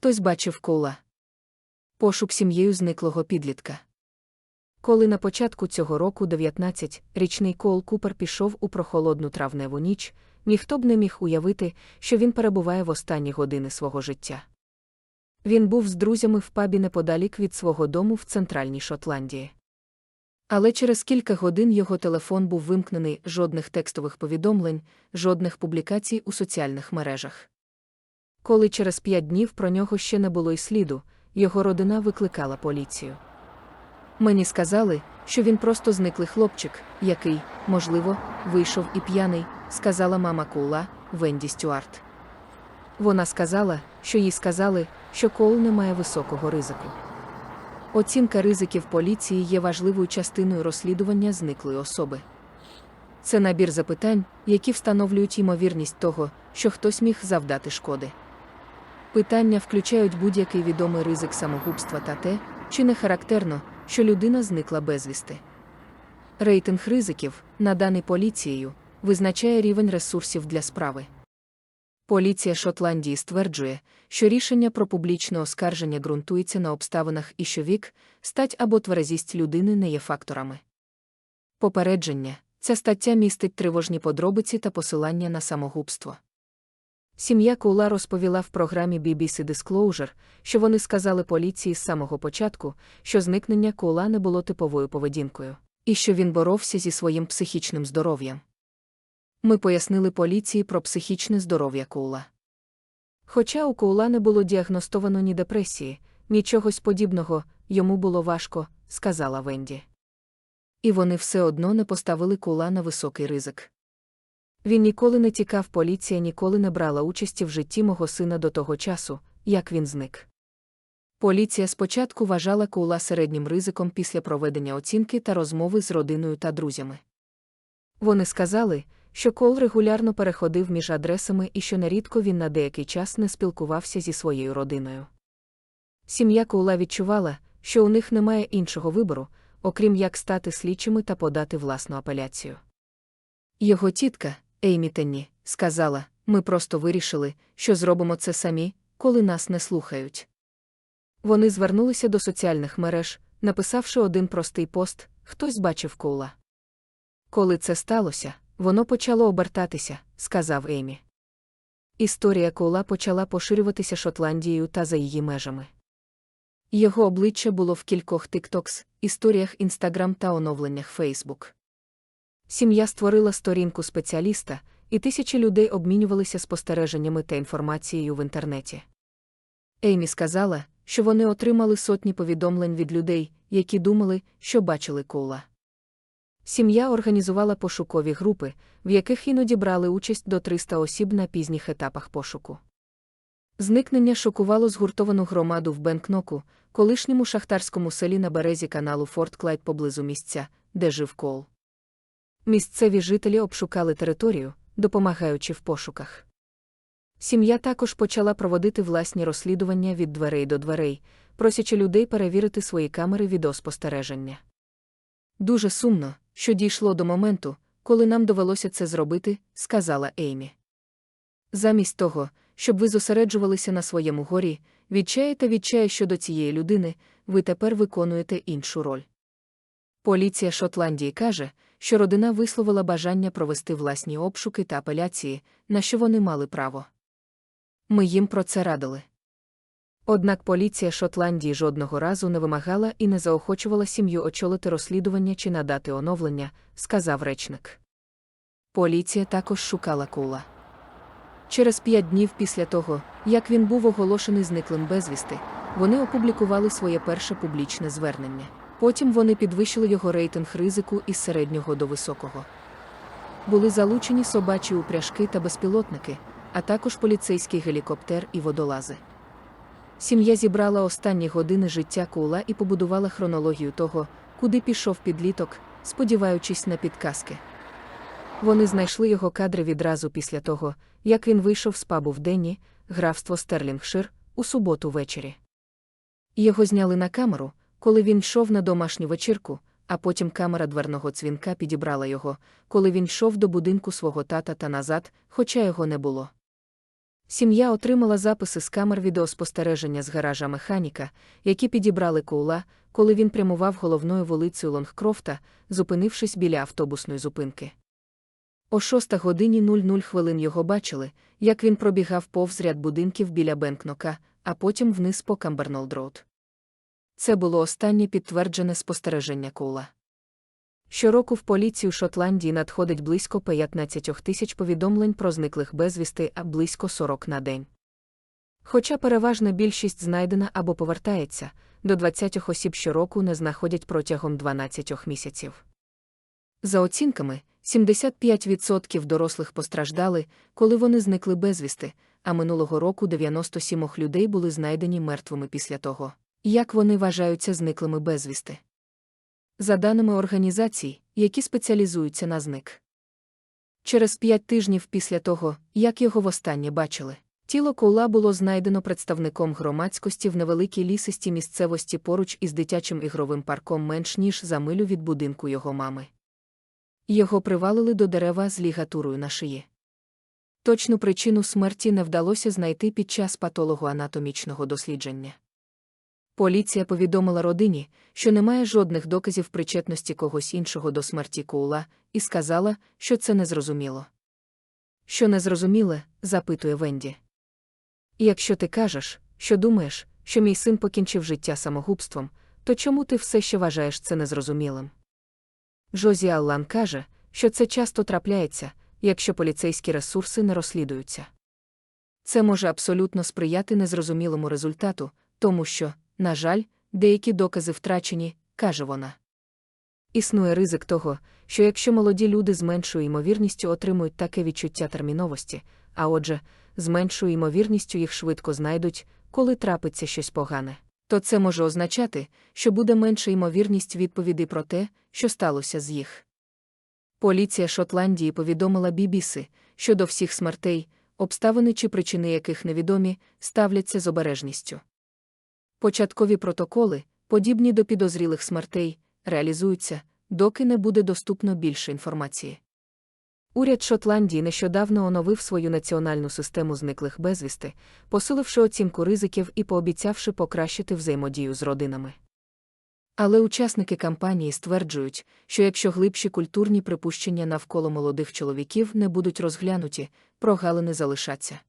Хтось бачив кола. Пошук сім'єю зниклого підлітка. Коли на початку цього року 19-річний Кол Купер пішов у прохолодну травневу ніч, ніхто б не міг уявити, що він перебуває в останні години свого життя. Він був з друзями в пабі неподалік від свого дому в центральній Шотландії. Але через кілька годин його телефон був вимкнений жодних текстових повідомлень, жодних публікацій у соціальних мережах. Коли через п'ять днів про нього ще не було й сліду, його родина викликала поліцію. Мені сказали, що він просто зниклий хлопчик, який, можливо, вийшов і п'яний, сказала мама Кула, Венді Стюарт. Вона сказала, що їй сказали, що Кол не має високого ризику. Оцінка ризиків поліції є важливою частиною розслідування зниклої особи. Це набір запитань, які встановлюють ймовірність того, що хтось міг завдати шкоди. Питання включають будь-який відомий ризик самогубства та те, чи не характерно, що людина зникла безвісти. Рейтинг ризиків, наданий поліцією, визначає рівень ресурсів для справи. Поліція Шотландії стверджує, що рішення про публічне оскарження ґрунтується на обставинах і що вік, стать або тверезість людини не є факторами. Попередження ця стаття містить тривожні подробиці та посилання на самогубство. Сім'я Кула розповіла в програмі BBC Disclosure, що вони сказали поліції з самого початку, що зникнення Кула не було типовою поведінкою, і що він боровся зі своїм психічним здоров'ям. Ми пояснили поліції про психічне здоров'я Кула. Хоча у Кула не було діагностовано ні депресії, нічогось подібного, йому було важко, сказала Венді. І вони все одно не поставили Кула на високий ризик. Він ніколи не тікав, поліція ніколи не брала участі в житті мого сина до того часу, як він зник. Поліція спочатку вважала Кула середнім ризиком після проведення оцінки та розмови з родиною та друзями. Вони сказали, що Кол регулярно переходив між адресами і що нерідко він на деякий час не спілкувався зі своєю родиною. Сім'я Коула відчувала, що у них немає іншого вибору, окрім як стати слідчими та подати власну апеляцію. Його тітка, Еймі Тенні, сказала: ми просто вирішили, що зробимо це самі, коли нас не слухають. Вони звернулися до соціальних мереж, написавши один простий пост хтось бачив Коула. Коли це сталося, воно почало обертатися, сказав Еймі. Історія Коула почала поширюватися Шотландією та за її межами. Його обличчя було в кількох тиктокс, історіях Інстаграм та оновленнях Фейсбук. Сім'я створила сторінку спеціаліста, і тисячі людей обмінювалися спостереженнями та інформацією в інтернеті. Еймі сказала, що вони отримали сотні повідомлень від людей, які думали, що бачили Коула. Сім'я організувала пошукові групи, в яких іноді брали участь до 300 осіб на пізніх етапах пошуку. Зникнення шокувало згуртовану громаду в Бенкноку, колишньому шахтарському селі на березі каналу Форт Клайд поблизу місця, де жив Кол. Місцеві жителі обшукали територію, допомагаючи в пошуках. Сім'я також почала проводити власні розслідування від дверей до дверей, просячи людей перевірити свої камери відеоспостереження. Дуже сумно, що дійшло до моменту, коли нам довелося це зробити, сказала Еймі. Замість того, щоб ви зосереджувалися на своєму горі, відчає та відчає щодо цієї людини, ви тепер виконуєте іншу роль. Поліція Шотландії каже, що родина висловила бажання провести власні обшуки та апеляції, на що вони мали право. Ми їм про це радили. Однак поліція Шотландії жодного разу не вимагала і не заохочувала сім'ю очолити розслідування чи надати оновлення, сказав речник. Поліція також шукала Кула. Через п'ять днів після того, як він був оголошений зниклим безвісти, вони опублікували своє перше публічне звернення. Потім вони підвищили його рейтинг ризику із середнього до високого. Були залучені собачі упряжки та безпілотники, а також поліцейський гелікоптер і водолази. Сім'я зібрала останні години життя Кула і побудувала хронологію того, куди пішов підліток, сподіваючись на підказки. Вони знайшли його кадри відразу після того, як він вийшов з пабу вденні, графство Стерлінгшир, у суботу ввечері. Його зняли на камеру, коли він йшов на домашню вечірку, а потім камера дверного дзвінка підібрала його, коли він йшов до будинку свого тата та назад, хоча його не було. Сім'я отримала записи з камер відеоспостереження з гаража механіка, які підібрали Коула, коли він прямував головною вулицею Лонгкрофта, зупинившись біля автобусної зупинки. О 6 годині 00 хвилин його бачили, як він пробігав повз ряд будинків біля Бенкнока, а потім вниз по Камбернолд-Роуд. Це було останнє підтверджене спостереження Коула. Щороку в поліцію Шотландії надходить близько 15 тисяч повідомлень про зниклих безвісти, а близько 40 на день. Хоча переважна більшість знайдена або повертається, до 20 осіб щороку не знаходять протягом 12 місяців. За оцінками, 75% дорослих постраждали, коли вони зникли безвісти, а минулого року 97 людей були знайдені мертвими після того, як вони вважаються зниклими безвісти. За даними організацій, які спеціалізуються на зник. Через п'ять тижнів після того, як його востаннє бачили, тіло Коула було знайдено представником громадськості в невеликій лісисті місцевості поруч із дитячим ігровим парком менш ніж за милю від будинку його мами. Його привалили до дерева з лігатурою на шиї. Точну причину смерті не вдалося знайти під час патологоанатомічного дослідження. Поліція повідомила родині, що немає жодних доказів причетності когось іншого до смерті Коула, і сказала, що це незрозуміло. Що незрозуміле, запитує Венді. Якщо ти кажеш, що думаєш, що мій син покінчив життя самогубством, то чому ти все ще вважаєш це незрозумілим? Жозі Аллан каже, що це часто трапляється, якщо поліцейські ресурси не розслідуються. Це може абсолютно сприяти незрозумілому результату, тому що, на жаль, деякі докази втрачені, каже вона. Існує ризик того, що якщо молоді люди з меншою ймовірністю отримують таке відчуття терміновості, а отже, з меншою ймовірністю їх швидко знайдуть, коли трапиться щось погане, то це може означати, що буде менша ймовірність відповіді про те, що сталося з їх. Поліція Шотландії повідомила BBC, що до всіх смертей, обставини чи причини яких невідомі, ставляться з обережністю. Початкові протоколи, подібні до підозрілих смертей, реалізуються, доки не буде доступно більше інформації. Уряд Шотландії нещодавно оновив свою національну систему зниклих безвісти, посиливши оцінку ризиків і пообіцявши покращити взаємодію з родинами. Але учасники кампанії стверджують, що якщо глибші культурні припущення навколо молодих чоловіків не будуть розглянуті, прогалини залишаться.